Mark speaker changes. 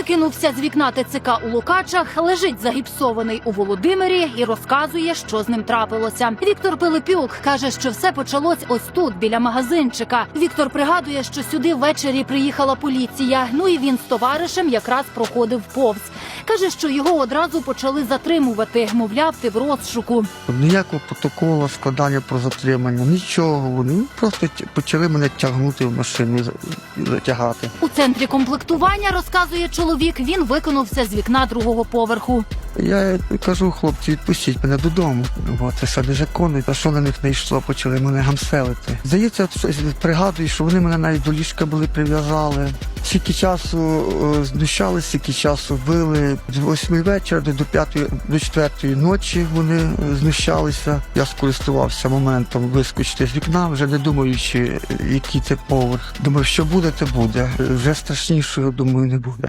Speaker 1: Викинувся з вікна ТЦК у Лукачах, лежить загіпсований у Володимирі і розказує, що з ним трапилося. Віктор Пилипюк каже, що все почалось ось тут, біля магазинчика. Віктор пригадує, що сюди ввечері приїхала поліція. Ну і він з товаришем якраз проходив повз. Каже, що його одразу почали затримувати. Мовляв, ти в розшуку.
Speaker 2: Ніякого протоколу складання про затримання, нічого. Вони просто почали мене тягнути в машину, за- затягати.
Speaker 1: У центрі комплектування розказує чоловік. Він виконувся з вікна другого поверху.
Speaker 2: Я кажу, хлопці, відпустіть мене додому. Бо це все незаконно. А що на них не йшло, почали мене гамселити. Здається, пригадую, що вони мене навіть до ліжка були прив'язали. Скільки часу е, знущалися, скільки часу били. З восьми вечора до п'ятої до четвертої ночі вони е, знущалися. Я скористувався моментом вискочити з вікна, вже не думаючи, е, який це поверх. Думав, що буде, те буде. Вже страшнішого, думаю, не буде.